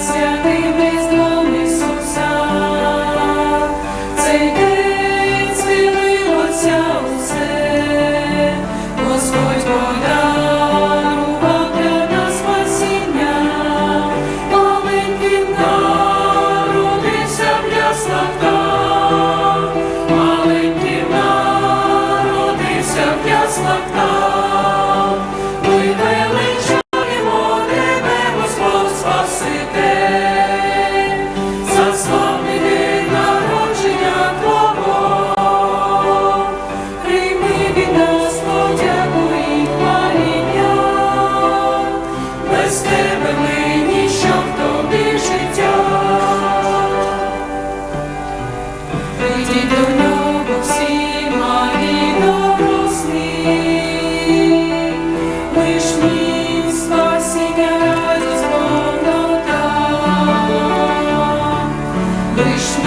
se. прийдіть до нього всі малі дорослі, лиш мій спасіння радість повнота, лиш.